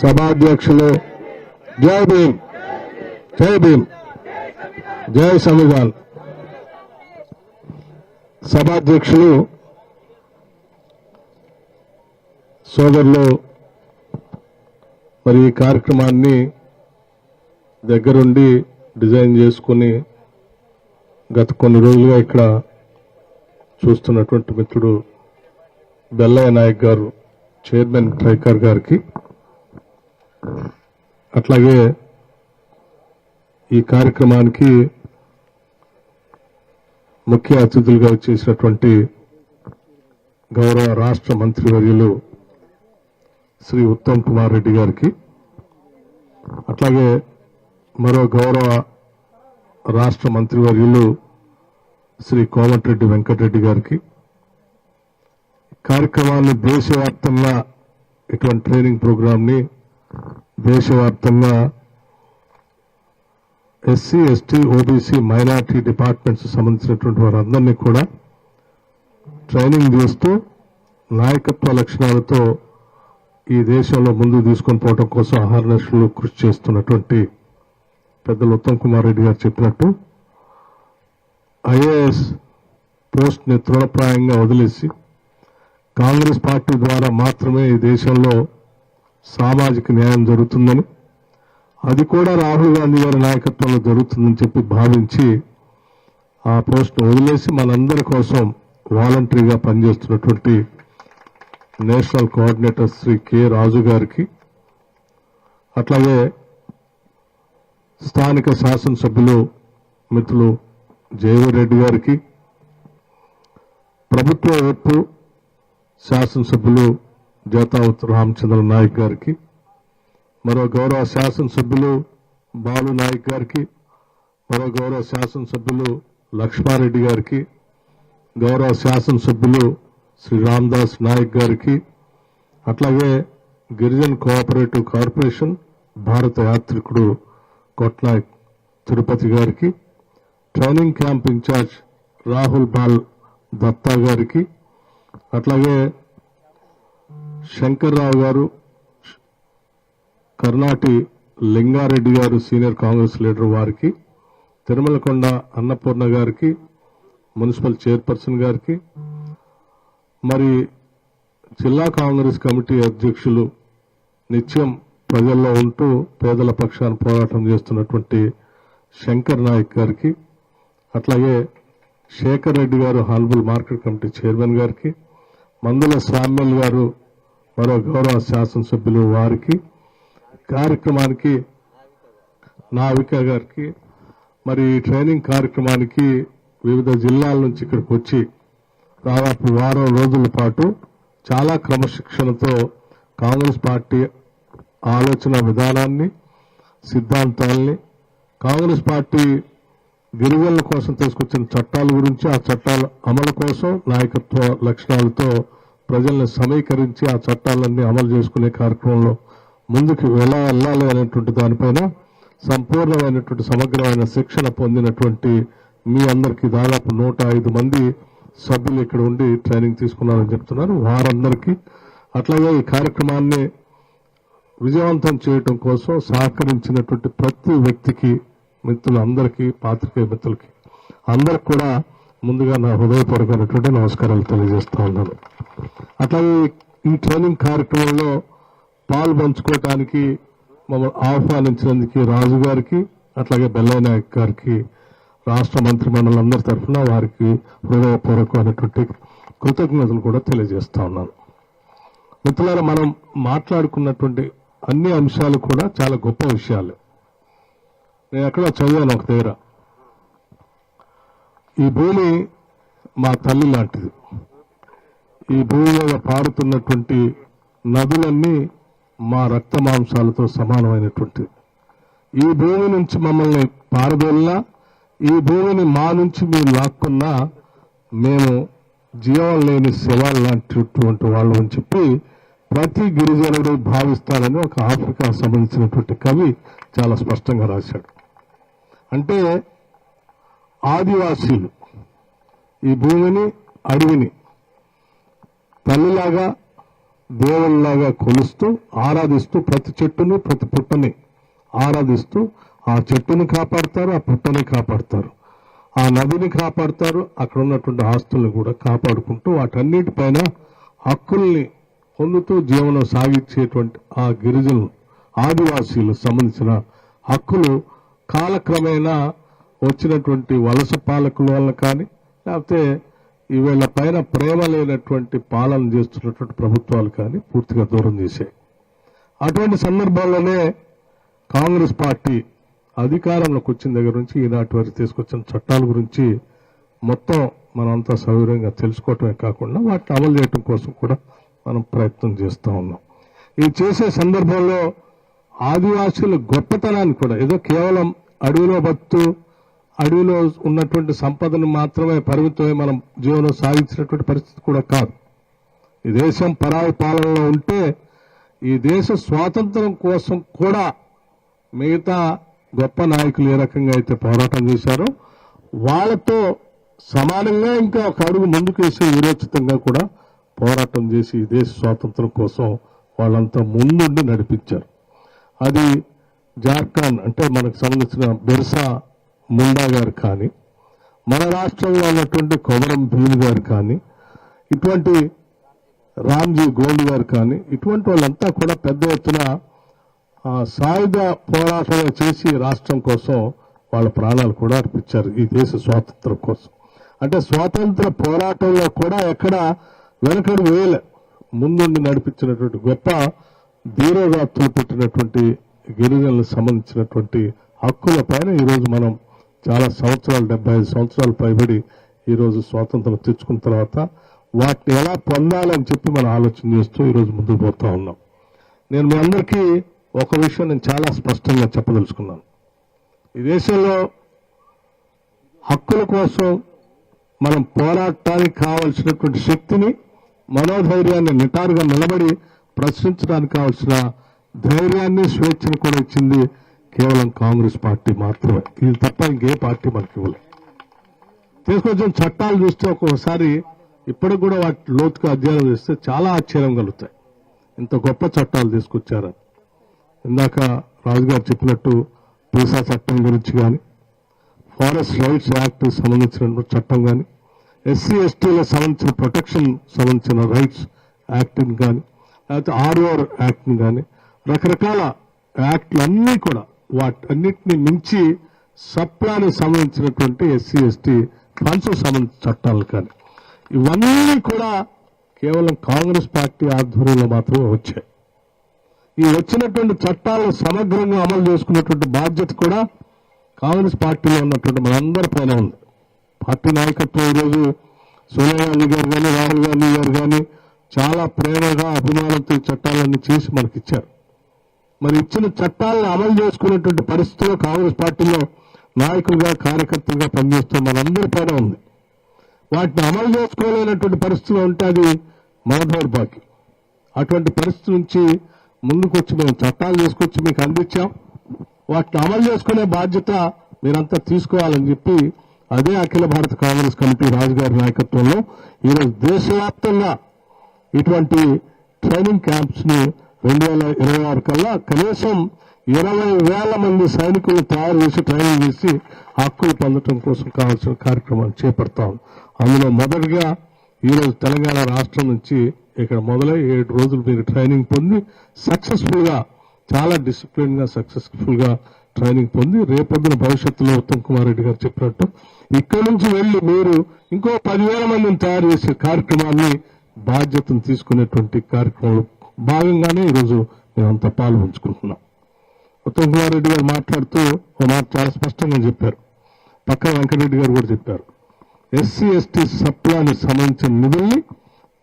సభాధ్యక్షులు జై భీమ్ జై భీమ్ జై సంవిధాన్. సభాధ్యక్షులు సోదరులు మరి ఈ కార్యక్రమాన్ని దగ్గరుండి డిజైన్ చేసుకుని గత కొన్ని రోజులుగా ఇక్కడ చూస్తున్నటువంటి మిత్రుడు బెల్లయ్య నాయక్ గారు చైర్మన్ ట్రైకర్ గారికి. అట్లాగే ఈ కార్యక్రమానికి ముఖ్య అతిథులుగా వచ్చేసినటువంటి గౌరవ రాష్ట్ర మంత్రివర్యులు శ్రీ ఉత్తమ్ కుమార్ రెడ్డి గారికి. అట్లాగే మరో గౌరవ రాష్ట్ర మంత్రివర్యులు శ్రీ కోమటిరెడ్డి వెంకటరెడ్డి గారికి. కార్యక్రమాన్ని దేశవ్యాప్తంగా ఇటువంటి ట్రైనింగ్ ప్రోగ్రామ్ని దేశవ్యాప్తంగా SC ST OBC minority departments సంబంధించినటువంటి వారందరినీ కూడా ట్రైనింగ్ చేస్తూ నాయకత్వ లక్షణాలతో ఈ దేశంలో ముందు తీసుకొని పోవడం కోసం అహర్నిశలు కృషి చేస్తున్నటువంటి పెద్దలు ఉత్తమ్ కుమార్ రెడ్డి గారు చెప్పినట్టు ఐఏఎస్ పోస్ట్ని తృణప్రాయంగా వదిలేసి కాంగ్రెస్ పార్టీ ద్వారా మాత్రమే ఈ దేశంలో సామాజిక న్యాయం జరుగుతుందని అది కూడా రాహుల్ గాంధీ గారి నాయకత్వంలో జరుగుతుందని చెప్పి భావించి ఆ పోస్ట్ వదిలేసి మనందరి కోసం వాలంటరీగా పనిచేస్తున్నటువంటి national coordinator Shri K Raju గారికి అట్లాగే స్థానిక శాసనసభ్యులు మిత్రులు జయవరెడ్డి గారికి ప్రభుత్వ వైపు శాసనసభ్యులు జేతావత్ రామచంద్ర నాయక్ గారికి మరో గౌరవ శాసనసభ్యులు బాలు నాయక్ గారికి మరో గౌరవ శాసనసభ్యులు లక్ష్మారెడ్డి గారికి గౌరవ శాసనసభ్యులు శ్రీ రామ్దాస్ నాయక్ గారికి అట్లాగే గిరిజన్ కోఆపరేటివ్ కార్పొరేషన్ భారత యాత్రికుడు కొట్నాయక్ తిరుపతి గారికి training camp incharge Rahul Bal Datta గారికి అట్లాగే శంకర్రావు గారు కర్ణాటి లింగారెడ్డి గారు సీనియర్ కాంగ్రెస్ లీడర్ వారికి తిరుమలకొండ అన్నపూర్ణ గారికి మున్సిపల్ చైర్పర్సన్ గారికి మరి జిల్లా కాంగ్రెస్ కమిటీ అధ్యక్షులు నిత్యం ప్రజల్లో ఉంటూ పేదల పక్షాన్ని పోరాటం చేస్తున్నటువంటి శంకర్ నాయక్ గారికి అట్లాగే శేఖర్ రెడ్డి గారు హాల్బుల్ మార్కెట్ కమిటీ చైర్మన్ గారికి మందుల సామ్యుల్ గారు మరో గౌరవ శాసనసభ్యులు వారికి కార్యక్రమానికి నావిక గారికి మరి ఈ ట్రైనింగ్ కార్యక్రమానికి వివిధ జిల్లాల నుంచి ఇక్కడికి వచ్చి దాదాపు వారం రోజుల పాటు చాలా క్రమశిక్షణతో కాంగ్రెస్ పార్టీ ఆలోచన విధానాన్ని సిద్ధాంతాల్ని కాంగ్రెస్ పార్టీ గిరిజనుల కోసం తీసుకొచ్చిన చట్టాల గురించి ఆ చట్టాల అమలు కోసం నాయకత్వ లక్షణాలతో ప్రజల్ని సమీకరించి ఆ చట్టాలన్నీ అమలు చేసుకునే కార్యక్రమంలో ముందుకు ఎలా వెళ్ళాలి అనేటువంటి దానిపైన సంపూర్ణమైనటువంటి సమగ్రమైన శిక్షణ పొందినటువంటి మీ అందరికీ దాదాపు నూట ఐదు మంది సభ్యులు ఇక్కడ ఉండి ట్రైనింగ్ తీసుకున్నారని చెప్తున్నారు. వారందరికీ అట్లాగే ఈ కార్యక్రమాన్ని విజయవంతం చేయటం కోసం సహకరించినటువంటి ప్రతి వ్యక్తికి మిత్రులందరికీ పాత్రికేయ మిత్రులకి అందరికి కూడా ముందుగా నా హృదయపూర్వకమైనటువంటి నమస్కారాలు తెలియజేస్తా ఉన్నాను. అట్లాగే ఈ ట్రైనింగ్ కార్యక్రమంలో పాల్పంచుకోవటానికి మమ్మల్ని ఆహ్వానించినందుకు రాజు గారికి అట్లాగే బెల్లయ్య నాయక్ గారికి రాష్ట్ర మంత్రి మండలందరి తరఫున వారికి హృదయపూర్వకమైనటువంటి కృతజ్ఞతలు కూడా తెలియజేస్తా ఉన్నాను. మిత్రులారా మనం మాట్లాడుకున్నటువంటి అన్ని అంశాలు కూడా చాలా గొప్ప విషయాలు. నేను ఎక్కడో చదివాను ఒక దగ్గర. ఈ భూమి మా తల్లి లాంటిది. ఈ భూమి మీద పారుతున్నటువంటి నదులన్నీ మా రక్త మాంసాలతో సమానమైనటువంటి ఈ భూమి నుంచి మమ్మల్ని పారదోలినా ఈ భూమిని మా నుంచి మీరు లాక్కున్నా మేము జీవం లేని శవాలు లాంటిటువంటి వాళ్ళు అని చెప్పి ప్రతి గిరిజనుడు భావిస్తాడని ఒక ఆఫ్రికా సంబంధించినటువంటి కవి చాలా స్పష్టంగా రాశాడు. అంటే ఆదివాసీలు ఈ భూమిని అడవిని తల్లిలాగా దేవుళ్ళలాగా కొలుస్తూ ఆరాధిస్తూ ప్రతి చెట్టుని ప్రతి పుట్టని ఆరాధిస్తూ ఆ చెట్టుని కాపాడతారు ఆ పుట్టని కాపాడతారు. ఆ నదిని కాపాడతారు అక్కడ ఉన్నటువంటి ఆస్తుల్ని కూడా కాపాడుకుంటూ వాటన్నిటిపైన హక్కుల్ని పొందుతూ జీవనం సాగించేటువంటి ఆ గిరిజనులు ఆదివాసీలు సంబంధించిన హక్కులు కాలక్రమేణా వచ్చినటువంటి వలస పాలకుల వల్ల కానీ లేకపోతే ఈవేళ పైన ప్రేమ లేనటువంటి పాలన చేస్తున్నటువంటి ప్రభుత్వాలు కానీ పూర్తిగా దూరం చేశాయి. అటువంటి సందర్భాల్లోనే కాంగ్రెస్ పార్టీ అధికారంలోకి వచ్చిన దగ్గర నుంచి ఈనాటి వరకు తీసుకొచ్చిన చట్టాల గురించి మొత్తం మనంతా సౌకర్యంగా తెలుసుకోవటమే కాకుండా వాటిని అమలు చేయడం కోసం కూడా మనం ప్రయత్నం చేస్తూ ఉన్నాం. ఇది చేసే సందర్భంలో ఆదివాసుల గొప్పతనాన్ని కూడా ఏదో కేవలం అడవిలో బతు అడవిలో ఉన్నటువంటి సంపదను మాత్రమే పరిమితమై మనం జీవనం సాగించినటువంటి పరిస్థితి కూడా కాదు. ఈ దేశం పరాయి పాలనలో ఉంటే ఈ దేశ స్వాతంత్రం కోసం కూడా మిగతా గొప్ప నాయకులు ఏ రకంగా అయితే పోరాటం చేశారో వాళ్ళతో సమానంగా ఇంకా ఒక అడుగు ముందుకేసి విరోచితంగా కూడా పోరాటం చేసి ఈ దేశ స్వాతంత్రం కోసం వాళ్ళంతా ముందుండి నడిపించారు. అది జార్ఖండ్ అంటే మనకు సంబంధించిన బిర్సా ముండా గారు కానీ మన రాష్ట్రంలో ఉన్నటువంటి కొమరం భీమ్ గారు కానీ ఇటువంటి రామ్జీ గోల్డ్ గారు కానీ ఇటువంటి వాళ్ళంతా కూడా పెద్ద ఎత్తున సాయుధ పోరాటం చేసి రాష్ట్రం కోసం వాళ్ళ ప్రాణాలు కూడా అర్పించారు ఈ దేశ స్వాతంత్రం కోసం. అంటే స్వాతంత్ర పోరాటంలో కూడా ఎక్కడ వెనకడు వేయలే. ముందుండి నడిపించినటువంటి గొప్ప ధీరోదాత్తులు పెట్టినటువంటి గిరిజనులకు సంబంధించినటువంటి హక్కుల పైన ఈరోజు మనం చాలా సంవత్సరాలు డెబ్బై ఐదు సంవత్సరాలు పైబడి ఈరోజు స్వాతంత్రం తెచ్చుకున్న తర్వాత వాటిని ఎలా పొందాలని చెప్పి మనం ఆలోచన చేస్తూ ఈరోజు ముందుకు పోతా ఉన్నాం. నేను మీ అందరికీ ఒక విషయం నేను చాలా స్పష్టంగా చెప్పదలుచుకున్నాను. ఈ దేశంలో హక్కుల కోసం మనం పోరాటానికి కావలసినటువంటి శక్తిని మనోధైర్యాన్ని నిటారుగా నిలబడి ప్రశ్నించడానికి కావలసిన ధైర్యాన్ని స్వేచ్ఛను కూడా ఇచ్చింది కేవలం కాంగ్రెస్ పార్టీ మాత్రమే. ఇది తప్ప ఇంకే పార్టీ మనకి ఇవ్వలేదు తీసుకొచ్చిన చట్టాలు చూస్తే ఒక్కొక్కసారి ఇప్పటికి కూడా వాటి లోతుగా అధ్యయనం చేస్తే చాలా ఆశ్చర్యం కలుగుతాయి. ఇంత గొప్ప చట్టాలు తీసుకొచ్చారని. ఇందాక రాజుగారు చెప్పినట్టు పీసా చట్టం గురించి కానీ ఫారెస్ట్ రైట్స్ యాక్ట్ సంబంధించిన చట్టం కానీ ఎస్సీ ఎస్టీలకు సంబంధించిన ప్రొటెక్షన్ సంబంధించిన రైట్స్ యాక్ట్ని కానీ లేకపోతే ఆర్ఓఆర్ యాక్ట్ని కానీ రకరకాల యాక్ట్లన్నీ కూడా వాటన్నిటిని మించి సప్లానికి సంబంధించినటువంటి ఎస్సీ ఎస్టీ ఫండ్స్ సంబంధించిన చట్టాలు కానీ. ఇవన్నీ కూడా కేవలం కాంగ్రెస్ పార్టీ ఆధ్వర్యంలో మాత్రమే వచ్చాయి. ఈ వచ్చినటువంటి చట్టాలను సమగ్రంగా అమలు చేసుకున్నటువంటి బాధ్యత కూడా కాంగ్రెస్ పార్టీలో ఉన్నటువంటి మనందరి పైన ఉంది. పార్టీ నాయకత్వం ఈరోజు సోనియా గాంధీ గారు కానీ రాహుల్ గాంధీ గారు కానీ చాలా ప్రేమగా అభిమానంతో ఈ చట్టాలన్నీ చేసి మనకిచ్చారు. మరి ఇచ్చిన చట్టాలను అమలు చేసుకునేటువంటి పరిస్థితిలో కాంగ్రెస్ పార్టీలో నాయకులుగా కార్యకర్తలుగా పనిచేస్తూ మనందరి పైన ఉంది. వాటిని అమలు చేసుకోలేనటువంటి పరిస్థితిలో ఉంటే అది మన దౌర్భాగ్యం అటువంటి పరిస్థితి నుంచి ముందుకు వచ్చి మేము చట్టాలు చేసుకొచ్చి మీకు అందించాం. వాటిని అమలు చేసుకునే బాధ్యత మీరంతా తీసుకోవాలని చెప్పి అదే అఖిల భారత కాంగ్రెస్ కమిటీ రాజుగారి నాయకత్వంలో ఈరోజు దేశవ్యాప్తంగా ఇటువంటి ట్రైనింగ్ క్యాంప్స్ని రెండు వేల ఇరవై ఆరు కల్లా కనీసం ఇరవై వేల మంది సైనికులను తయారు చేసి ట్రైనింగ్ చేసి హక్కులు పొందడం కోసం కావాల్సిన కార్యక్రమాలు చేపడతాం. అందులో మొదటిగా ఈరోజు తెలంగాణ రాష్ట్రం నుంచి ఇక్కడ మొదలై ఏడు రోజులు మీరు ట్రైనింగ్ పొంది సక్సెస్ఫుల్గా చాలా డిసిప్లిన్గా సక్సెస్ఫుల్గా ట్రైనింగ్ పొంది రేపొద్దున భవిష్యత్తులో ఉత్తమ్ కుమార్ రెడ్డి గారు చెప్పినట్టు ఇక్కడ నుంచి వెళ్ళి మీరు ఇంకో పదివేల మందిని తయారు చేసే కార్యక్రమాన్ని బాధ్యతను తీసుకునేటువంటి కార్యక్రమంలో భాగంగానే ఈరోజు మేమంతా పాల్పంచుకుంటున్నాం ఉత్తమ్ కుమార్ రెడ్డి గారు మాట్లాడుతూ ఒక మాట చాలా స్పష్టంగా చెప్పారు. పక్క వెంకటరెడ్డి గారు కూడా చెప్పారు. ఎస్సీ ఎస్టీ సప్లానికి సంబంధించిన నిధుల్ని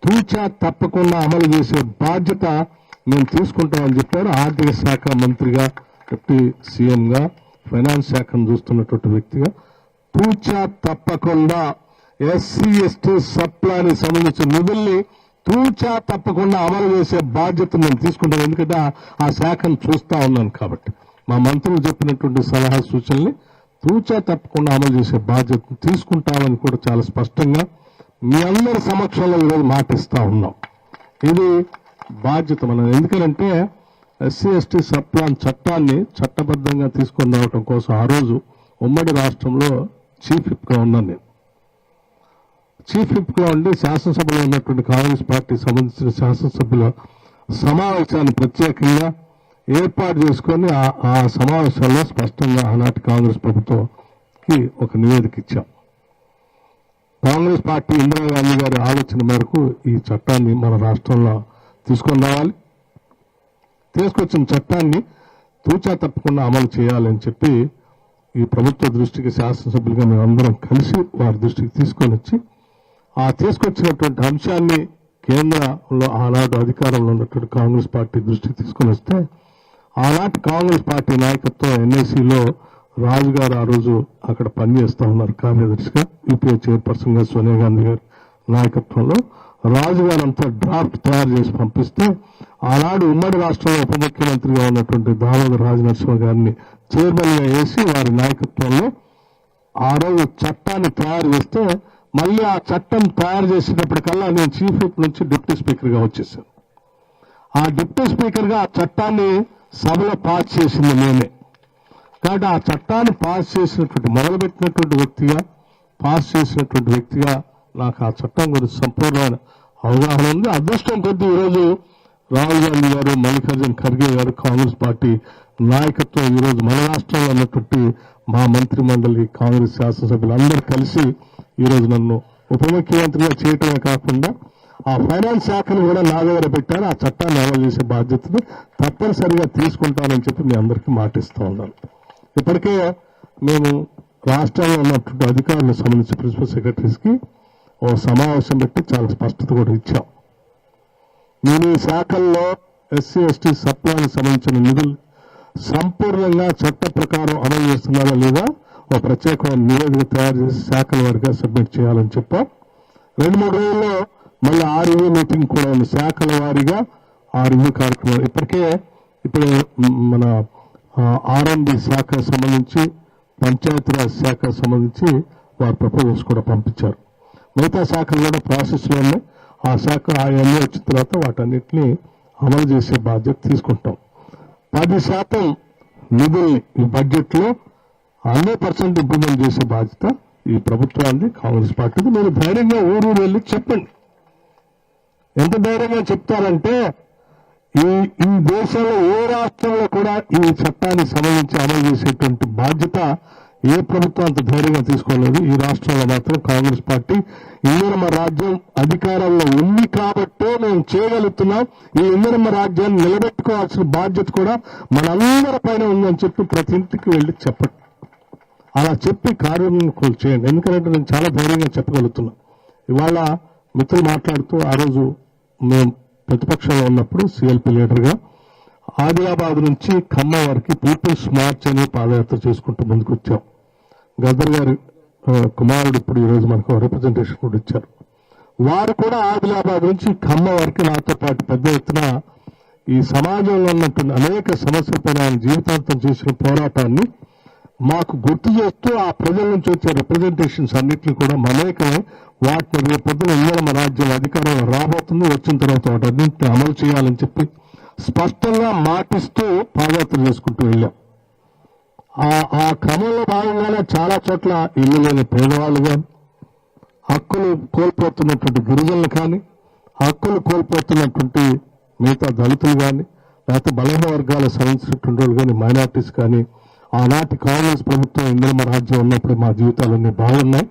తూచా తప్పకుండా అమలు చేసే బాధ్యత మేము తీసుకుంటామని చెప్పారు. ఆర్థిక శాఖ మంత్రిగా డిప్యూటీ సీఎంగా ఫైనాన్స్ శాఖను చూస్తున్నటువంటి వ్యక్తిగా. తూచా తప్పకుండా ఎస్సీ ఎస్టీ సప్లానికి సంబంధించిన నిధుల్ని తూచా తప్పకుండా అమలు చేసే బాధ్యత నేను తీసుకుంటాను. ఎందుకంటే ఆ- శాఖను చూస్తా ఉన్నాను కాబట్టి. మా మంత్రులు చెప్పినటువంటి సలహా సూచనల్ని తూచా తప్పకుండా అమలు చేసే బాధ్యత తీసుకుంటామని కూడా చాలా స్పష్టంగా మీ అందరి సమక్షంలో ఈరోజు మాటిస్తా ఉన్నాం. ఇది బాధ్యత మనం. ఎందుకంటే ఎస్సీ ఎస్టీ సప్లాన్ చట్టాన్ని చట్టబద్ధంగా తీసుకొని రావడం కోసం ఆ రోజు ఉమ్మడి రాష్ట్రంలో చీఫ్ విప్గా ఉన్నాను నేను. చీఫ్ విప్గా ఉండి శాసనసభలో ఉన్నటువంటి కాంగ్రెస్ పార్టీ సంబంధించిన శాసనసభ్యుల సమావేశాన్ని ప్రత్యేకంగా ఏర్పాటు చేసుకొని ఆ- ఆ సమావేశాల్లో స్పష్టంగా ఆనాటి కాంగ్రెస్ ప్రభుత్వంకి ఒక నివేదిక ఇచ్చాం. కాంగ్రెస్ పార్టీ ఇందిరాగాంధీ గారి ఆలోచన మేరకు ఈ చట్టాన్ని మన రాష్ట్రంలో తీసుకొని రావాలి. తీసుకొచ్చిన చట్టాన్ని తూచా తప్పకుండా అమలు చేయాలని చెప్పి ఈ ప్రభుత్వ దృష్టికి శాసనసభ్యులుగా మేమందరం కలిసి వారి దృష్టికి తీసుకొని వచ్చి ఆ తీసుకొచ్చినటువంటి అంశాన్ని కేంద్రంలో ఆనాడు అధికారంలో ఉన్నటువంటి కాంగ్రెస్ పార్టీ దృష్టికి తీసుకొని వస్తే ఆనాటి కాంగ్రెస్ పార్టీ నాయకత్వం ఎన్ఏసీలో రాజు గారు ఆ రోజు అక్కడ పనిచేస్తూ ఉన్నారు కార్యదర్శిగా యూపీఏ చైర్పర్సన్గా సోనియా గాంధీ గారి నాయకత్వంలో. రాజు గారు అంతా డ్రాఫ్ట్ తయారు చేసి పంపిస్తే ఆనాడు ఉమ్మడి రాష్ట్రంలో ఉప ముఖ్యమంత్రిగా ఉన్నటువంటి దామోదర్ రాజనరసింహ గారిని చైర్మన్గా వేసి వారి నాయకత్వంలో ఆ రోజు చట్టాన్ని తయారు చేస్తే మళ్ళీ ఆ చట్టం తయారు చేసేటప్పటికల్లా నేను చీఫ్ విప్ నుంచి డిప్యూటీ స్పీకర్గా వచ్చేసాను. ఆ డిప్యూటీ స్పీకర్గా ఆ చట్టాన్ని సభలో పాస్ చేసింది నేనే. కాబట్టి ఆ చట్టాన్ని పాస్ చేసినటువంటి మొదలుపెట్టినటువంటి వ్యక్తిగా పాస్ చేసినటువంటి వ్యక్తిగా నాకు ఆ చట్టం గురించి సంపూర్ణమైన అవగాహన ఉంది. అదృష్టం కొద్ది ఈరోజు రాహుల్ గాంధీ గారు మల్లికార్జున్ ఖర్గే గారు కాంగ్రెస్ పార్టీ నాయకత్వం ఈరోజు మన రాష్ట్రంలో ఉన్నటువంటి మా మంత్రి మండలి కాంగ్రెస్ శాసనసభ్యులు అందరూ కలిసి ఈరోజు నన్ను ఉప ముఖ్యమంత్రిగా చేయటమే కాకుండా ఆ ఫైనాన్స్ శాఖను కూడా నా దగ్గర పెట్టాను ఆ చట్టాన్ని అమలు చేసే బాధ్యతను తప్పనిసరిగా తీసుకుంటానని చెప్పి మీ అందరికీ మాటిస్తూ ఉన్నాను. ఇప్పటికే మేము రాష్ట్రంలో ఉన్నటువంటి అధికారులకు సంబంధించి ప్రిన్సిపల్ సెక్రటరీస్కి ఓ సమావేశం పెట్టి చాలా స్పష్టత కూడా ఇచ్చాం. నేను ఈ శాఖల్లో ఎస్సీ ఎస్టీ సప్లానికి సంబంధించిన నిధులు సంపూర్ణంగా చట్ట ప్రకారం అమలు చేస్తున్నారా లేదా ఒక ప్రత్యేకమైన నివేదిక తయారు చేసి శాఖల వారిగా సబ్మిట్ చేయాలని చెప్పాం. రెండు మూడు రోజుల్లో మళ్ళీ ఆ రివ్యూ మీటింగ్ కూడా ఉంది. శాఖల వారీగా ఆ రివ్యూ ఇప్పటికే ఇప్పుడు మన ఆర్ఎండి శాఖ సంబంధించి పంచాయతీరాజ్ శాఖ సంబంధించి వారి ప్రపోజల్స్ కూడా పంపించారు. మిగతా శాఖలు కూడా ప్రాసెస్లో ఉన్నాయి. ఆ శాఖ ఆయన్ని వచ్చిన తర్వాత వాటన్నిటిని అమలు చేసే బాధ్యత తీసుకుంటాం. పది శాతం నిధుల్ని ఈ హండ్రెడ్ పర్సెంట్ ఇంప్లిమెంట్ చేసే బాధ్యత ఈ ప్రభుత్వాన్ని కాంగ్రెస్ పార్టీ మీరు ధైర్యంగా ఊరు వెళ్ళి చెప్పండి. ఎంత ధైర్యంగా చెప్తారంటే ఈ ఈ దేశంలో ఏ రాష్ట్రంలో కూడా ఈ చట్టాన్ని సంబంధించి అమలు చేసేటువంటి బాధ్యత ఏ ప్రభుత్వం అంత ధైర్యంగా తీసుకోలేదు. ఈ రాష్ట్రంలో మాత్రం కాంగ్రెస్ పార్టీ ఇందిరమ్మ రాజ్యం అధికారంలో ఉంది కాబట్టే మేము చేయగలుగుతున్నాం. ఈ ఇందిరమ్మ రాజ్యాన్ని నిలబెట్టుకోవాల్సిన బాధ్యత కూడా మనందరి పైన ఉందని చెప్పి ప్రతి ఇంటికి వెళ్ళి చెప్పండి. అలా చెప్పి కార్యం చేయండి. ఎందుకంటే నేను చాలా ధైర్యంగా చెప్పగలుగుతున్నా. ఇవాళ మిత్రులు మాట్లాడుతూ ఆ రోజు మేము ప్రతిపక్షంలో ఉన్నప్పుడు సిఎల్పి లీడర్గా ఆదిలాబాద్ నుంచి ఖమ్మం వరకు పీపుల్స్ మార్చ్ అని పాదయాత్ర చేసుకుంటూ ముందుకు వచ్చాం. గద్దర్ గారి కుమారుడు ఇప్పుడు ఈ రోజు మనకు రిప్రజెంటేషన్ కూడా ఇచ్చారు. వారు కూడా ఆదిలాబాద్ నుంచి ఖమ్మం వరకు నాతో పాటు పెద్ద ఎత్తున ఈ సమాజంలో ఉన్నటువంటి అనేక సమస్యలపై ఆయన జీవితాంతం చేసిన పోరాటాన్ని మాకు గుర్తు చేస్తూ ఆ ప్రజల నుంచి వచ్చే రిప్రజెంటేషన్స్ అన్నింటినీ కూడా మమేకమై వాటిని రేపు పొద్దున మన రాజ్యం అధికారం రాబోతుంది వచ్చిన తర్వాత వాటన్నింటిని అమలు చేయాలని చెప్పి స్పష్టంగా మాటిస్తూ పాదయాత్ర చేసుకుంటూ వెళ్ళాం. ఆ ఆ క్రమంలో భాగంగానే చాలా చోట్ల ఇల్లు లేని పేదవాళ్ళు కానీ హక్కులు కోల్పోతున్నటువంటి గిరిజనులు కానీ హక్కులు కోల్పోతున్నటువంటి మిగతా దళితులు కానీ లేకపోతే బలహీన వర్గాలకు సంబంధించినటువంటి వాళ్ళు కానీ మైనార్టీస్ కానీ ఆనాటి కాంగ్రెస్ ప్రభుత్వం ఇందిరమ రాజ్యం ఉన్నప్పుడు మా జీవితాలన్నీ బాగున్నాయి.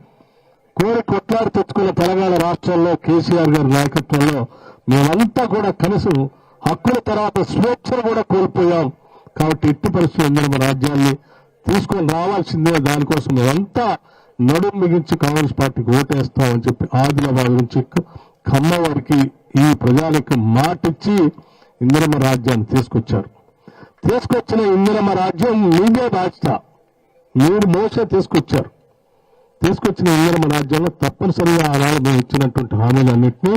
కోరి కొట్లాడి తెచ్చుకున్న తెలంగాణ రాష్ట్రంలో కేసీఆర్ గారి నాయకత్వంలో మేమంతా కూడా కనీసం హక్కుల తర్వాత స్వేచ్ఛను కూడా కోల్పోయాం. కాబట్టి ఎట్టి పరిస్థితులు ఇందిరమ రాజ్యాన్ని తీసుకొని రావాల్సిందే. దానికోసం మేమంతా నడుం మిగించి కాంగ్రెస్ పార్టీకి ఓటేస్తామని చెప్పి ఆదిలాబాద్ నుంచి ఖమ్మం ఈ ప్రజలకు మాటిచ్చి ఇందిరమ రాజ్యాన్ని తీసుకొచ్చారు. తీసుకొచ్చిన ఇందిరమ రాజ్యం మీదే బాధ్యత. మీరు మోసే తీసుకొచ్చారు. తీసుకొచ్చిన ఇందిరమ రాజ్యంలో తప్పనిసరిగా ఆనాడు మేము ఇచ్చినటువంటి హామీలన్నింటినీ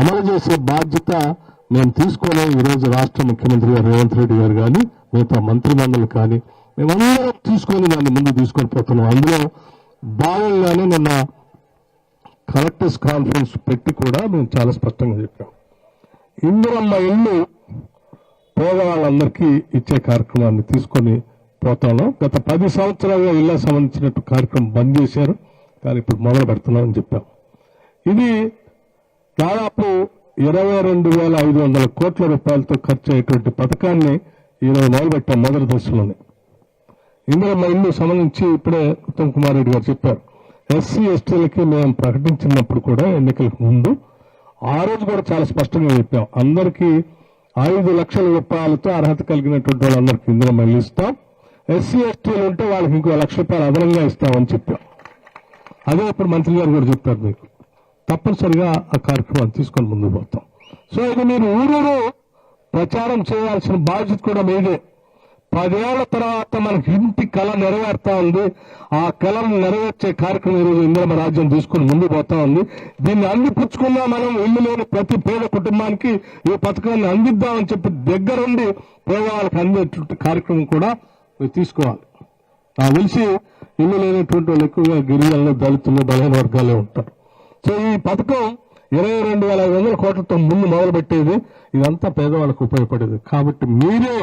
అమలు చేసే బాధ్యత మేము తీసుకోలేం. ఈరోజు రాష్ట్ర ముఖ్యమంత్రి గారు రేవంత్ రెడ్డి గారు కానీ మిగతా మంత్రి మండలి కానీ మేమందరం తీసుకొని దాన్ని ముందు తీసుకొని పోతున్నాం. అందులో భాగంగానే నిన్న కలెక్టర్స్ కాన్ఫరెన్స్ పెట్టి కూడా మేము చాలా స్పష్టంగా చెప్పాం. ఇందిరమ్మ ఇల్లు పేదవాళ్ళందరికీ ఇచ్చే కార్యక్రమాన్ని తీసుకొని పోతాను. గత పది సంవత్సరాలుగా ఇళ్ళకు సంబంధించినట్టు కార్యక్రమం బంద్ చేశారు. కానీ ఇప్పుడు మొదలు పెడుతున్నామని చెప్పాం. ఇది దాదాపు ఇరవై రెండు వేల ఐదు వందల కోట్ల రూపాయలతో ఖర్చు అయ్యేటువంటి పథకాన్ని ఈరోజు మొదలుపెట్టాం మొదటి దశలోనే. మా ఇల్లు సంబంధించి ఇప్పుడే ఉత్తమ్ కుమార్ రెడ్డి గారు చెప్పారు. ఎస్సీ ఎస్టీలకి మేము ప్రకటించినప్పుడు కూడా ఎన్నికలకు ముందు ఆ రోజు కూడా చాలా స్పష్టంగా చెప్పాం. అందరికీ ఐదు లక్షల రూపాయలతో అర్హత కలిగినటువంటి వాళ్ళందరికీ ఇందులో మళ్ళీ ఇస్తాం. ఎస్సీ ఎస్టీలు ఉంటే వాళ్ళకి ఇంకో లక్ష రూపాయలు అదనంగా ఇస్తామని చెప్పాం. అదే ఇప్పుడు మంత్రి గారు కూడా చెప్పారు మీకు. తప్పనిసరిగా ఆ కార్యక్రమాన్ని తీసుకొని ముందుకు పోతాం. సో ఇది మీరు ఊరూరు ప్రచారం చేయాల్సిన బాధ్యత కూడా మీదే. పదేళ్ళ తర్వాత మనకి ఇంటి కళ నెరవేరుతా ఉంది. ఆ కళను నెరవేర్చే కార్యక్రమం ఈరోజు ఇందిరమ రాజ్యం తీసుకుని ముందుకు పోతా ఉంది. దీన్ని అందిపుచ్చుకున్నా మనం. ఇల్లు లేని ప్రతి పేద కుటుంబానికి ఈ పథకాన్ని అందిద్దామని చెప్పి దగ్గరుండి పేదవాళ్ళకి అందేటువంటి కార్యక్రమం కూడా తీసుకోవాలి. నాకు తెలిసి ఇల్లు లేనటువంటి వాళ్ళు ఎక్కువగా గిరిజనులు దళితులు బలహీన వర్గాలే ఉంటారు. సో ఈ పథకం ఇరవై రెండు వేల ఐదు వందల కోట్లతో ముందు మొదలుపెట్టేది ఇదంతా పేదవాళ్ళకు ఉపయోగపడేది. కాబట్టి మీరే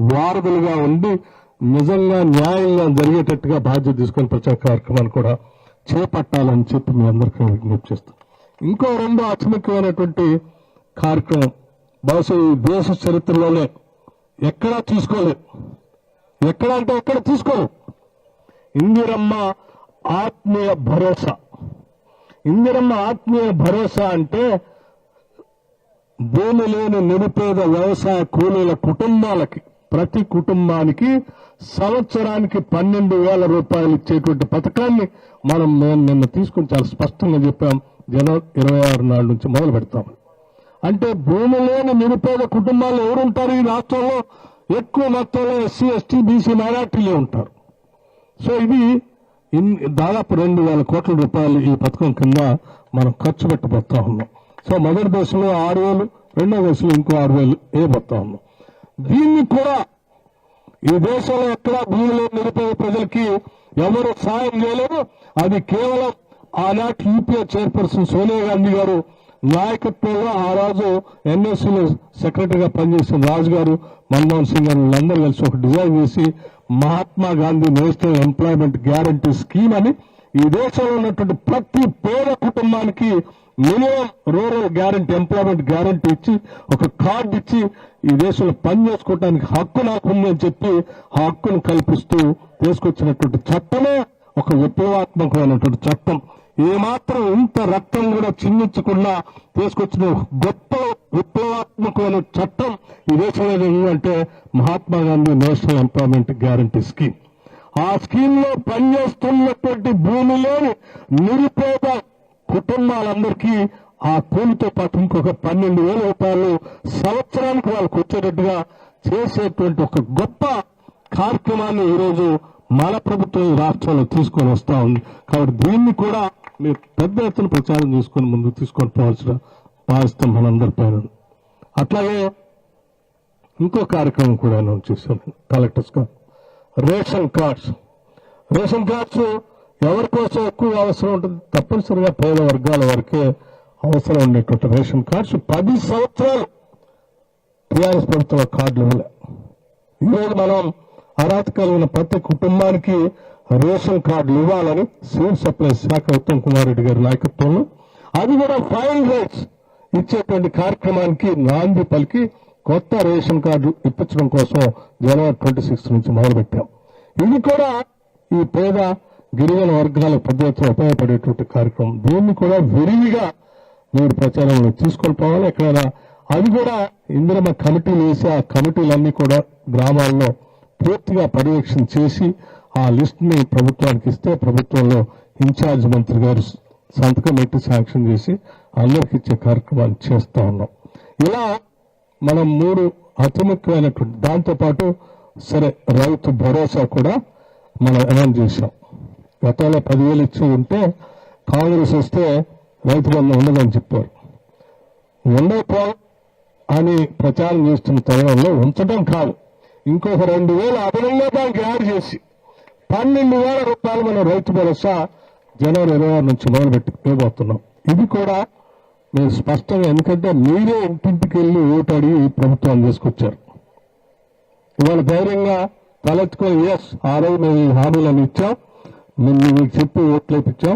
వారధులుగా ఉండి నిజంగా న్యాయంగా జరిగేటట్టుగా బాధ్యత తీసుకుని ప్రచార కార్యక్రమాన్ని కూడా చేపట్టాలని చెప్పి మీ అందరికీ విజ్ఞప్తి చేస్తాం. ఇంకో రెండు అత్యుముఖ్యమైనటువంటి కార్యక్రమం. బహుశా ఈ దేశ చరిత్రలోనే ఎక్కడా తీసుకోలేదు ఎక్కడ అంటే ఎక్కడ తీసుకోరు ఇందిరమ్మ ఆత్మీయ భరోసా. ఇందిరమ్మ ఆత్మీయ భరోసా అంటే భూమి లేని నిరుపేద వ్యవసాయ కూలీల కుటుంబాలకి ప్రతి కుటుంబానికి సంవత్సరానికి పన్నెండు వేల రూపాయలు ఇచ్చేటువంటి పథకాన్ని మనం మేము నిన్న తీసుకుని చాలా స్పష్టంగా చెప్పాం. జనవరి ఇరవై ఆరు నాడు నుంచి మొదలు పెడతాం. అంటే భూమి లేని నిరుపేద కుటుంబాలు ఎవరుంటారు? ఈ రాష్ట్రంలో ఎక్కువ మొత్తంలో ఎస్సీ ఎస్టీ బీసీ మైనార్టీలే ఉంటారు. సో ఇది దాదాపు రెండు వేల కోట్ల రూపాయలు ఈ పథకం కింద మనం ఖర్చు పెట్టబోతా ఉన్నాం. సో మొదటి దశలో ఆరు వేలు రెండో దశలో ఇంకో ఆరు వేలు వేయబోతా ఉన్నాం. దీన్ని కూడా ఈ దేశంలో ఎక్కడ భూమిలో నిరుపేద ప్రజలకి ఎవరు సాయం చేయలేదు. అది కేవలం ఆనాటి యూపీఏ చైర్పర్సన్ సోనియా గాంధీ గారు నాయకత్వంలో ఆ రోజు ఎన్ఎస్సీలో సెక్రటరీగా పనిచేసిన రాజు గారు మన్మోహన్ సింగ్ గారు అందరూ కలిసి ఒక డిజైన్ చేసి Mahatma Gandhi national employment guarantee scheme అని ఈ దేశంలో ఉన్నటువంటి ప్రతి పేద కుటుంబానికి minimum rural guarantee employment guarantee ఇచ్చి ఒక కార్డు ఇచ్చి ఈ దేశంలో పని చేసుకోవడానికి హక్కు నాకు ఉంది అని చెప్పి ఆ హక్కును కల్పిస్తూ తీసుకొచ్చినటువంటి చట్టమే ఒక విప్లవాత్మకమైనటువంటి చట్టం. ఏమాత్రం ఇంత రక్తం కూడా చిందించకుండా తీసుకొచ్చిన గొప్ప విప్లవాత్మకమైన చట్టం ఈ దేశంలో ఏంటంటే Mahatma Gandhi national employment guarantee scheme. ఆ స్కీమ్లో పనిచేస్తున్నటువంటి భూమిలోని నిరుపేద కుటుంబాలందరికీ ఆ కూలితో పాటు ఇంకొక పన్నెండు వేల రూపాయలు సంవత్సరానికి వాళ్ళకు వచ్చేటట్టుగా చేసేటువంటి ఒక గొప్ప కార్యక్రమాన్ని ఈరోజు మన ప్రభుత్వం రాష్ట్రంలో తీసుకొని వస్తా ఉంది. కాబట్టి దీన్ని కూడా మీరు పెద్ద ఎత్తున ప్రచారం చేసుకొని ముందుకు తీసుకొని పోవాల్సిన బాధ్యత మనందరి పైన అట్లాగే ఇంకో కార్యక్రమం కూడా అనౌన్స్ చేశాను. Collectors ration cards. Ration cards ఎవరి కోసం ఎక్కువ అవసరం ఉంటుంది? తప్పనిసరిగా పేద వర్గాల వరకే అవసరం ఉండేటువంటి రేషన్ కార్డ్స్. పది సంవత్సరాలు టీఆర్ఎస్ ప్రభుత్వం కార్డులు ఇవ్వలే. ఈరోజు మనం అర్హత కలిగిన ప్రతి కుటుంబానికి రేషన్ కార్డులు ఇవ్వాలని సివిల్ సప్లై శాఖ ఉత్తమ్ కుమార్ రెడ్డి గారి నాయకత్వంలో. అది కూడా ఫైన్ రేట్స్ ఇచ్చేటువంటి కార్యక్రమానికి నాంది పలికి కొత్త రేషన్ కార్డు ఇప్పించడం కోసం జనవరి ట్వంటీ సిక్స్ నుంచి మొదలుపెట్టాం. ఇది కూడా ఈ పేద గిరిజన వర్గాలకు పెద్ద ఎత్తున ఉపయోగపడేటువంటి కార్యక్రమం. దీన్ని కూడా విరివిగా మీరు ప్రచారంలో తీసుకొని పోవాలి ఎక్కడైనా అది కూడా ఇందిరమ్మ కమిటీలు వేసి ఆ కమిటీలన్నీ కూడా గ్రామాల్లో పూర్తిగా పర్యవేక్షణ చేసి ఆ లిస్ట్ని ప్రభుత్వానికి ఇస్తే ప్రభుత్వంలో ఇన్ఛార్జ్ మంత్రి గారు సంతకం పెట్టి శాంక్షన్ చేసి అందరికి ఇచ్చే కార్యక్రమాన్ని చేస్తా ఉన్నాం. ఇలా మనం మూడు అతి ముఖ్యమైనటువంటి దాంతో పాటు సరే రైతు భరోసా కూడా మనం అనౌన్స్ చేశాం. గతంలో పదివేలు ఇచ్చి ఉంటే కాంగ్రెస్ వస్తే రైతు బంధు ఉండదని చెప్పారు. ఉండకపో అని ప్రచారం చేస్తున్న తరుణంలో ఉంచడం కాదు. ఇంకొక రెండు వేలు అదనంలో దానికి యాడ్ చేసి పన్నెండు వేల రూపాయలు మనం రైతు భరోసా జనవరి ఇరవై నుంచి మొదలుపెట్టి పోతున్నాం ఇది కూడా మేము స్పష్టంగా ఎందుకంటే మీరే ఇంటింటికి వెళ్ళి ఓటు అడిగి ప్రభుత్వాన్ని తీసుకొచ్చారు. ఇవాళ ధైర్యంగా తలెత్తుకొని ఎస్ ఆ రోజు మేము ఈ హామీలను ఇచ్చాం. మేము మీకు చెప్పి ఓట్లు వేయించాం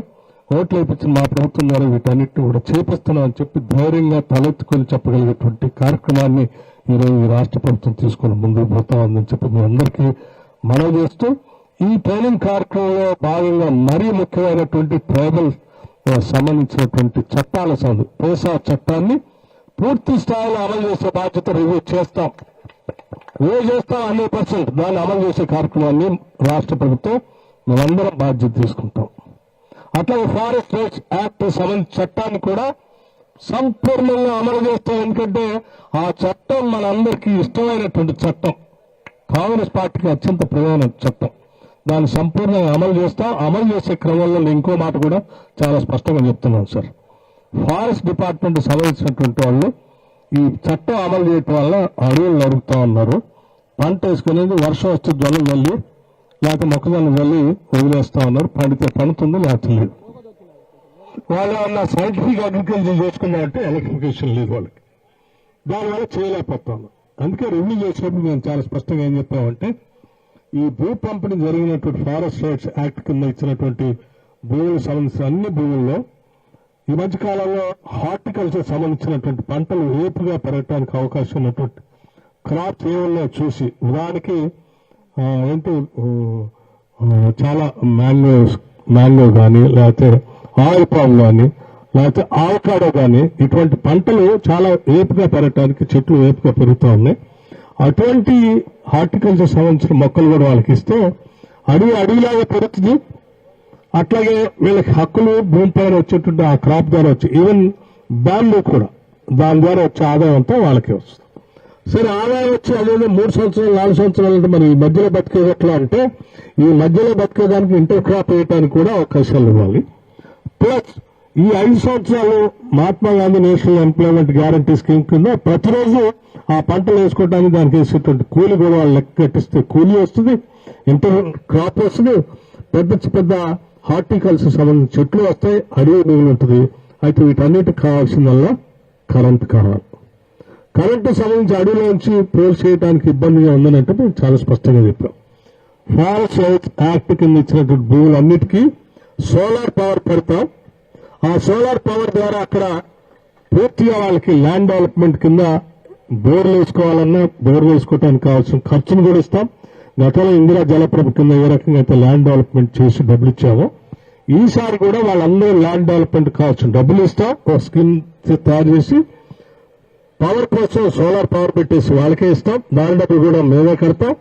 ఓట్లు వేయించిన మా ప్రభుత్వం ద్వారా వీటన్నిటిని కూడా చేపిస్తున్నాం అని చెప్పి ధైర్యంగా తలెత్తుకొని చెప్పగలిగేటువంటి కార్యక్రమాన్ని ఈరోజు ఈ రాష్ట్ర ప్రభుత్వం తీసుకుని ముందుకు పోతా ఉందని చెప్పి మీ అందరికీ మనవి చేస్తూ ఈ ట్రైనింగ్ కార్యక్రమంలో భాగంగా మరీ ముఖ్యమైనటువంటి ట్రైబల్ సంబంధించినటువంటి చట్టాల సందు పేసా చట్టాన్ని పూర్తి స్థాయిలో అమలు చేసే బాధ్యత రివ్యూ చేస్తాం ఏ చేస్తాం హండ్రెడ్ పర్సెంట్. దాన్ని అమలు చేసే కార్యక్రమాన్ని రాష్ట్ర ప్రభుత్వం మేమందరం బాధ్యత తీసుకుంటాం. అట్లాగే ఫారెస్ట్ రైట్స్ యాక్ట్ సంబంధించిన చట్టాన్ని కూడా సంపూర్ణంగా అమలు చేస్తాం. ఎందుకంటే ఆ చట్టం మనందరికీ ఇష్టమైనటువంటి చట్టం. కాంగ్రెస్ పార్టీకి అత్యంత ప్రధాన చట్టం. దాన్ని సంపూర్ణంగా అమలు చేస్తాం అమలు చేసే క్రమంలో నేను ఇంకో మాట కూడా చాలా స్పష్టంగా చెప్తున్నాను సార్. ఫారెస్ట్ డిపార్ట్మెంట్ సంబంధించినటువంటి వాళ్ళు ఈ చట్టం అమలు చేయటం వల్ల అడవులు నరుకుతా ఉన్నారు. పంట వేసుకునేది వర్షం వస్తే జ్వరం వెళ్ళి లేకపోతే మొక్కజొన్న వెళ్ళి వదిలేస్తా ఉన్నారు. పండితే పండుతుంది లేకపోతే లేదు. వాళ్ళు ఏమన్నా సైంటిఫిక్ అగ్రికల్చర్ చేసుకున్నారంటే ఎలక్ట్రిఫికేషన్ లేదు వాళ్ళకి. దానివల్ల చేయలేకపోతాను. అందుకే రివ్యూ చేసినప్పుడు మేము చాలా స్పష్టంగా ఏం చెప్పామంటే ఈ భూ పంపిణీ జరిగినటువంటి ఫారెస్ట్ రైట్స్ యాక్ట్ కింద ఇచ్చినటువంటి భూములకు సంబంధించిన అన్ని భూముల్లో ఈ మధ్య కాలంలో హార్టికల్చర్ సంబంధించినటువంటి పంటలు ఏపుగా పెరగడానికి అవకాశం ఉన్నటువంటి క్రాప్స్ ఏమన్నా చూసి ఉదాహరణకి ఏంటి? చాలా మ్యాంగో మ్యాంగో కానీ లేకపోతే ఆయిల్ పామ్ కానీ లేకపోతే ఆవకాడో కానీ ఇటువంటి పంటలు చాలా ఏపుగా పెరగటానికి చెట్లు ఏపుగా పెరుగుతూ ఉన్నాయి. అటువంటి హార్టికల్చర్ సంబంధించిన మొక్కలు కూడా వాళ్ళకి ఇస్తే అడవి అడవిలాగా పెరుగుతుంది. అట్లాగే వీళ్ళకి హక్కులు భూమి పైన వచ్చేటువంటి ఆ క్రాప్ ద్వారా వచ్చి ఈవెన్ బ్యాంబూ కూడా దాని ద్వారా వచ్చే ఆదాయం అంతా వాళ్ళకే వస్తుంది. సరే ఆదాయం వచ్చి అదేదో మూడు సంవత్సరాలు నాలుగు సంవత్సరాలు అంటే మరి ఈ మధ్యలో బతికేది ఎట్లా అంటే ఈ మధ్యలో బతికేదానికి ఇంటర్ క్రాప్ వేయడానికి కూడా అవకాశాలు ఇవ్వాలి. ప్లస్ ఈ ఐదు సంవత్సరాలు Mahatma Gandhi national employment guarantee scheme కింద ప్రతిరోజు ఆ పంటలు వేసుకోవడానికి దానికి వేసేటువంటి కూలి కూడా వాళ్ళు లెక్క కట్టిస్తే కూలి వస్తుంది ఇంటర్ క్రాప్ వస్తుంది పెద్ద పెద్ద హార్టికల్చర్ సంబంధించిన చెట్లు వస్తాయి అడవి మిగిలి ఉంటుంది. అయితే వీటన్నిటికి కావాల్సిందల్లా కరెంట్ కావాలి. కరెంటు సంబంధించి అడవిలో నుంచి పోల్ చేయడానికి ఇబ్బందిగా అంటే మేము చాలా స్పష్టంగా చెప్పాం. ఫారెస్ట్ రైట్స్ యాక్ట్ కింద ఇచ్చినటువంటి భూములన్నిటికీ సోలార్ పవర్ పెడతాం. ఆ సోలార్ పవర్ ద్వారా అక్కడ పూర్తిగా వాళ్ళకి ల్యాండ్ డెవలప్మెంట్ కింద బోర్లు వేసుకోవాలన్నా బోర్లు వేసుకోవడానికి కావాల్సిన ఖర్చును కూడా ఇస్తాం. గతంలో ఇందిరా జలప్రభ కింద ఏ రకంగా అయితే ల్యాండ్ డెవలప్మెంట్ చేసి డబ్బులు ఇచ్చామో ఈసారి కూడా వాళ్ళందరూ ల్యాండ్ డెవలప్మెంట్ కావాల్సిన డబ్బులు ఇస్తాం. ఒక స్కీమ్ తయారు చేసి పవర్ కోసం సోలార్ పవర్ పెట్టేసి వాళ్ళకే ఇస్తాం. దాని డబ్బులు కూడా మేమే కడతాం.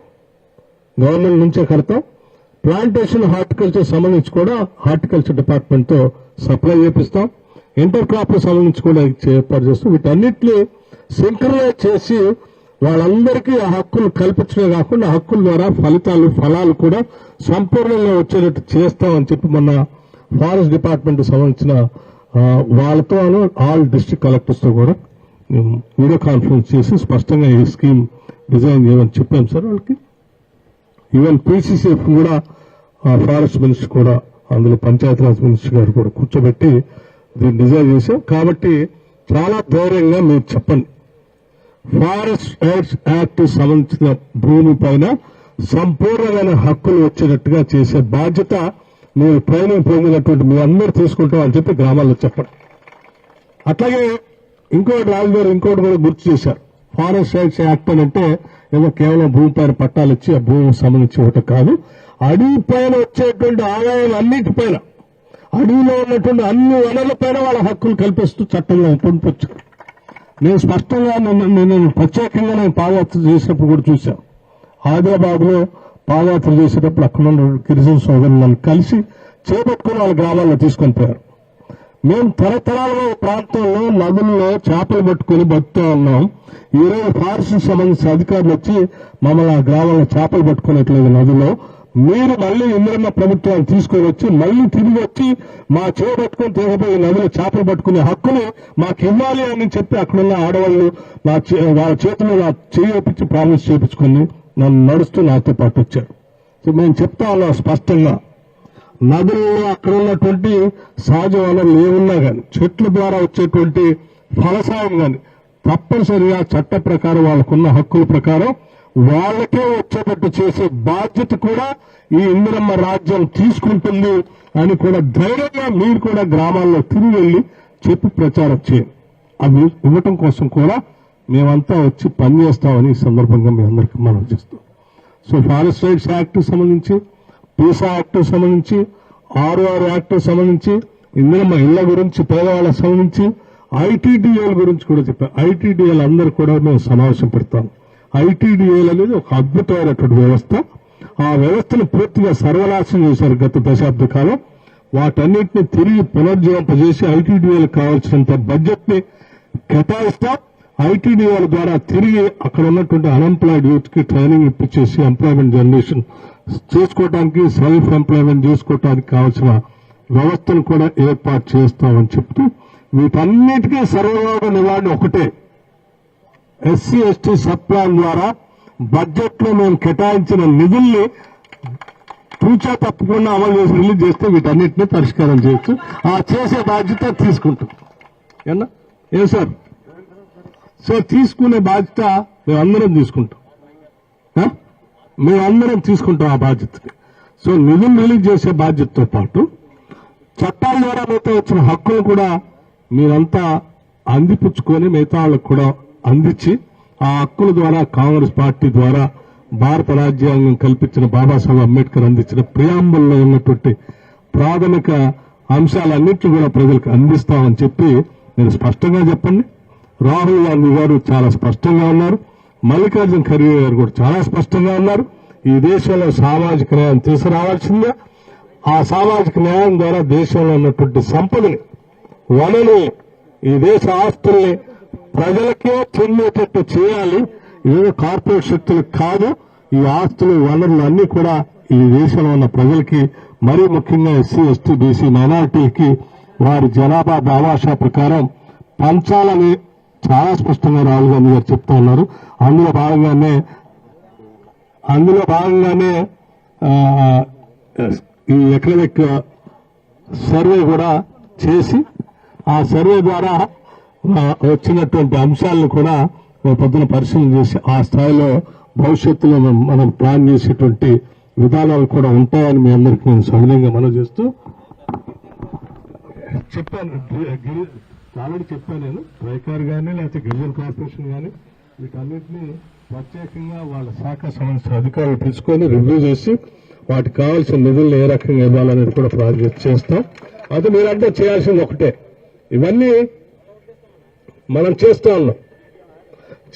గవర్నమెంట్ నుంచే కడతాం. ప్లాంటేషన్ హార్టికల్చర్ సంబంధించి కూడా హార్టికల్చర్ డిపార్ట్మెంట్తో సప్లై చేపిస్తాం. ఇంటర్ క్రాప్ సంబంధించి కూడా ఏర్పాటు చేస్తాం వీటన్నిటిని సింక్రనైజ్ చేసి వాళ్ళందరికీ ఆ హక్కులు కల్పించడమే కాకుండా హక్కుల ద్వారా ఫలితాలు ఫలాలు కూడా సంపూర్ణంగా వచ్చేటట్టు చేస్తామని చెప్పి మొన్న ఫారెస్ట్ డిపార్ట్మెంట్ సంబంధించిన వాళ్ళతో ఆల్ డిస్ట్రిక్ట్ కలెక్టర్స్తో కూడా మేము వీడియో కాన్ఫరెన్స్ చేసి స్పష్టంగా ఈ స్కీమ్ డిజైన్ చేయమని చెప్పాం సార్ వాళ్ళకి. ఈవెన్ పీసీసీఎఫ్ కూడా ఆ ఫారెస్ట్ మినిస్టర్ కూడా అందులో పంచాయతీరాజ్ మినిస్టర్ గారు కూడా కూర్చోబెట్టి దీన్ని డిజైన్ చేశాం. కాబట్టి చాలా ధైర్యంగా మీరు చెప్పండి. ఫారెస్ట్ రైట్స్ యాక్ట్ సంబంధించిన భూమి పైన సంపూర్ణమైన హక్కులు వచ్చేటట్టుగా చేసే బాధ్యత మీరు ట్రైనింగ్ పొందినటువంటి మీ అందరూ తీసుకుంటాం అని చెప్పి గ్రామాల్లో చెప్పండి. అట్లాగే ఇంకోటి రాజు గారు ఇంకోటి కూడా గుర్తు చేశారు. ఫారెస్ట్ రైట్స్ యాక్ట్ అని అంటే ఏదో కేవలం భూమి పైన పట్టాలు ఇచ్చి ఆ భూమికి సంబంధించి ఒకటి కాదు. అడవి పైన వచ్చేటువంటి ఆదాయం అన్నిటిపైన అడవిలో ఉన్నటువంటి అన్ని వనరుల పైన వాళ్ళ హక్కులు కల్పిస్తూ చట్టంలో పొందుపొచ్చారు నేను స్పష్టంగా నేను ప్రత్యేకంగా నేను పాదయాత్ర చేసినప్పుడు కూడా చూశాను. హైదరాబాద్లో పాదయాత్ర చేసేటప్పుడు అక్కడ ఉన్న గిరిజన సోదరులు కలిసి చేపట్టుకుని వాళ్ళ గ్రామాల్లో తీసుకొని పోయారు. మేము తరతరాలుగా ఈ ప్రాంతంలో నదుల్లో చేపలు పట్టుకుని బతుకుతూ ఉన్నాం. ఈరోజు ఫారెస్ట్ సంబంధించిన అధికారులు వచ్చి మమ్మల్ని ఆ గ్రామంలో చేపలు పట్టుకునేట్లేదు నదిలో మీరు మళ్ళీ ఇంద్రమ్మ ప్రభుత్వాన్ని తీసుకొని వచ్చి మళ్ళీ తిరిగి వచ్చి మా చేయ పట్టుకుని తీగపోయి నదిలో చేపలు పట్టుకునే హక్కుని మాకు ఇవ్వాలి అని చెప్పి అక్కడున్న ఆడవాళ్ళు నా చే- వాళ్ళ చేతిలో నా చేయించి ప్రామిస్ చేయించుకుని నన్ను నడుస్తూ నాతో పాటు వచ్చారు. సో మేము చెప్తా ఉన్నాం స్పష్టంగా. నదులలో అక్కడ ఉన్నటువంటి సహజ వనరులు ఏమున్నా కానీ చెట్ల ద్వారా వచ్చేటువంటి ఫలసాయం కానీ తప్పనిసరిగా చట్ట ప్రకారం వాళ్ళకున్న హక్కుల ప్రకారం వాళ్ళకే వచ్చేటట్టు చేసే బాధ్యత కూడా ఈ ఇందిరమ్మ రాజ్యం తీసుకుంటుంది అని కూడా ధైర్యంగా మీరు కూడా గ్రామాల్లో తిరిగి వెళ్ళి చెప్పి ప్రచారం చేయండి. అవి ఇవ్వటం కోసం కూడా మేమంతా వచ్చి పనిచేస్తామని ఈ సందర్భంగా మీ అందరికీ మనం చేస్తాం సో ఫారెస్ట్ రైట్స్ యాక్ట్ సంబంధించి పీసా యాక్ట్ సంబంధించి ఆర్ఓఆర్ యాక్ట్ సంబంధించి ఇందిరమ్మ ఇళ్ళ గురించి పేదవాళ్ళకి సంబంధించి ఐటీడీఏల గురించి కూడా చెప్పారు ఐటీడీఏలు అందరూ కూడా మేము సమావేశం పెడతాం. ఐటీడీఏలు అనేది ఒక అద్భుతమైనటువంటి వ్యవస్థ. ఆ వ్యవస్థను పూర్తిగా సర్వనాశనం చేశారు గత దశాబ్ద కాలం. వాటన్నిటిని తిరిగి పునర్జీవింపజేసి ఐటీడీఏలకు కావాల్సినంత బడ్జెట్ని కేటాయిస్తాం. ఐటీడీఏల ద్వారా తిరిగి అక్కడ ఉన్నటువంటి అన్ఎంప్లాయిడ్ యూత్కి ట్రైనింగ్ ఇప్పించేసి ఎంప్లాయ్మెంట్ జనరేషన్ చేసుకోవటానికి సెల్ఫ్ ఎంప్లాయ్మెంట్ చేసుకోవడానికి కావాల్సిన వ్యవస్థను కూడా ఏర్పాటు చేస్తామని చెప్తూ వీటన్నిటికీ సర్వయోగ నివారణ ఒకటే. ఎస్సీ ఎస్టీ సబ్ ప్లాన్ ద్వారా బడ్జెట్లో మేము కేటాయించిన నిధుల్ని తూచా తప్పకుండా అమలు చేసి రిలీజ్ చేస్తే వీటన్నిటిని పరిష్కారం చేయొచ్చు. ఆ చేసే బాధ్యత తీసుకుంటాం. ఏనా ఏం సార్? సార్ తీసుకునే బాధ్యత మేమందరం తీసుకుంటాం. మేమందరం తీసుకుంటాం ఆ బాధ్యతని. సో నిధులు రిలీజ్ చేసే బాధ్యతతో పాటు చట్టాల ద్వారా మీతో వచ్చిన హక్కులు కూడా మీరంతా అందిపుచ్చుకొని మిగతా వాళ్ళకు కూడా అందించి ఆ హక్కుల ద్వారా కాంగ్రెస్ పార్టీ ద్వారా భారత రాజ్యాంగం కల్పించిన బాబాసాహెబ్ అంబేద్కర్ అందించిన ప్రియాంబుల్లో ఉన్నటువంటి ప్రాథమిక అంశాలన్నింటినీ కూడా ప్రజలకు అందిస్తామని చెప్పి నేను స్పష్టంగా చెప్పండి. రాహుల్ గాంధీ గారు చాలా స్పష్టంగా ఉన్నారు. మల్లికార్జున ఖర్గే గారు కూడా చాలా స్పష్టంగా ఉన్నారు. ఈ దేశంలో సామాజిక న్యాయం తీసుకురావాల్సిందే. ఆ సామాజిక న్యాయం ద్వారా దేశంలో ఉన్నటువంటి సంపదని వనని ఈ దేశ ఆస్తుల్ని ప్రజలకే చెందేటట్టు చేయాలి. ఏదో కార్పొరేట్ శక్తులకు కాదు. ఈ ఆస్తులు వనరులు అన్ని కూడా ఈ దేశంలో ఉన్న ప్రజలకి మరీ ముఖ్యంగా ఎస్సీ ఎస్టీ బీసీ మైనారిటీకి వారి జనాభా దావాషా ప్రకారం పంచాలని చాలా స్పష్టంగా రాహుల్ గాంధీ గారు చెప్తా ఉన్నారు. అందులో భాగంగానే అందులో భాగంగానే ఈ ఎకనమిక్ సర్వే కూడా చేసి ఆ సర్వే ద్వారా వచ్చినటువంటి అంశాలను కూడా పొద్దున పరిశీలన చేసి ఆ స్థాయిలో భవిష్యత్తులో మనం- మనం ప్లాన్ చేసేటువంటి విధానాలు కూడా ఉంటాయని మీ అందరికీ నేను సవినయంగా మనం చేస్తూ చెప్పాను. ఆల్రెడీ చెప్పాను నేను. ట్రైకార్ కానీ లేకపోతే గిరిజన కార్పొరేషన్ కానీ వీటన్నిటిని ప్రత్యేకంగా వాళ్ళ శాఖ సంబంధించిన అధికారులు తీసుకొని రివ్యూ చేసి వాటికి కావాల్సిన నిధులను ఏ రకంగా ఇవ్వాలనేది కూడా ప్రాజెక్ట్ చేస్తాం. అది మీరంటే చేయాల్సింది ఒకటే. ఇవన్నీ మనం చేస్తా ఉన్నాం.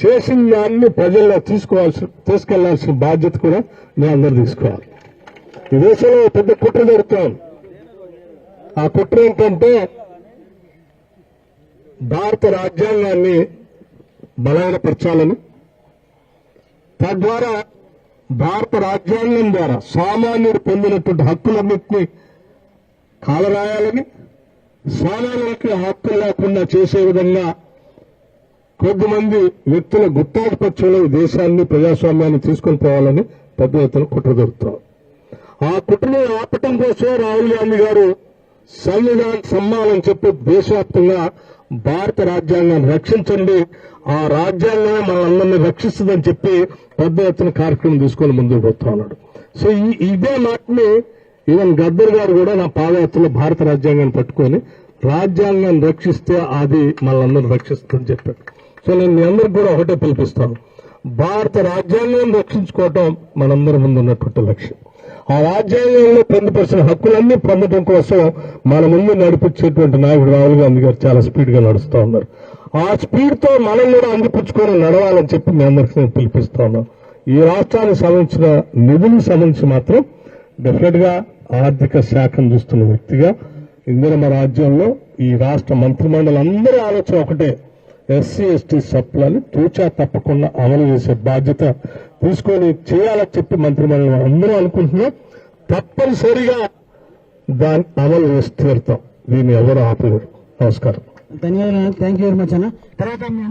చేసిన దాన్ని ప్రజల్లో తీసుకోవాల్సి తీసుకెళ్ళాల్సిన బాధ్యత కూడా మీ అందరు తీసుకోవాలి. ఈ దేశంలో పెద్ద కుట్ర జరుగుతాం ఆ కుట్ర ఏంటంటే భారత రాజ్యాంగాన్ని బలహీనపరచాలని తద్వారా భారత రాజ్యాంగం ద్వారా సామాన్యుడు పొందినటువంటి హక్కులన్నింటినీ కాలరాయాలని సామాన్యులకి హక్కులు లేకుండా చేసే విధంగా కొద్దిమంది వ్యక్తుల గుత్తాధిపత్యంలో దేశాన్ని ప్రజాస్వామ్యాన్ని తీసుకొని పోవాలని పెద్ద ఎత్తున కుట్ర జరుగుతాం ఆ కుట్రను ఆపటం కోసం రాహుల్ గాంధీ గారు సంవిధాన్ సమ్మాన్ చెప్పి దేశవ్యాప్తంగా భారత రాజ్యాంగాన్ని రక్షించండి. ఆ రాజ్యాంగమే మనందరినీ రక్షిస్తుందని చెప్పి పెద్ద ఎత్తున కార్యక్రమం తీసుకొని ముందుకు పోతా ఉన్నాడు. సో ఈ- ఇదే మాటని ఈవెన్ గద్దర్ గారు కూడా నా పాదయాత్రలో భారత రాజ్యాంగాన్ని పట్టుకొని రాజ్యాంగాన్ని రక్షిస్తే అది మనందరిని రక్షిస్తుందని చెప్పాడు. సో నేను మీ అందరికి కూడా ఒకటే పిలిపిస్తాను. భారత రాజ్యాంగాన్ని రక్షించుకోవటం మనందరి ముందు ఉన్నటువంటి లక్ష్యం. ఆ రాజ్యాంగంలో పొందుపరిచిన హక్కులన్నీ పొందడం కోసం మన ముందు నడిపించేటువంటి నాయకుడు రాహుల్ గాంధీ గారు చాలా స్పీడ్గా ఉన్నారు. ఆ స్పీడ్తో మనం కూడా అందిపుచ్చుకొని నడవాలని చెప్పి మీ అందరికీ నేను పిలిపిస్తా ఉన్నాం. ఈ రాష్ట్రానికి సంబంధించిన నిధులకు సంబంధించి మాత్రం డెఫినెట్గా ఆర్థిక శాఖను చూస్తున్న వ్యక్తిగా ఇందిరమ్మ రాజ్యంలో ఈ రాష్ట్ర మంత్రిమండలి అందరి ఆలోచన ఒకటే. ఎస్సీ ఎస్టీ సప్లని తూచా తప్పకుండా అమలు చేసే బాధ్యత తీసుకొని చేయాలని చెప్పి మంత్రిమండలి అందరూ అనుకుంటున్నాం తప్పనిసరిగా దాన్ని అమలు చేసి తీరుతాం. దీన్ని ఎవరు ఆపలేరు. నమస్కారం. ధన్యవాదాలు థ్యాంక్ యూ వెరీ మచ్ అన్న. తర్వాత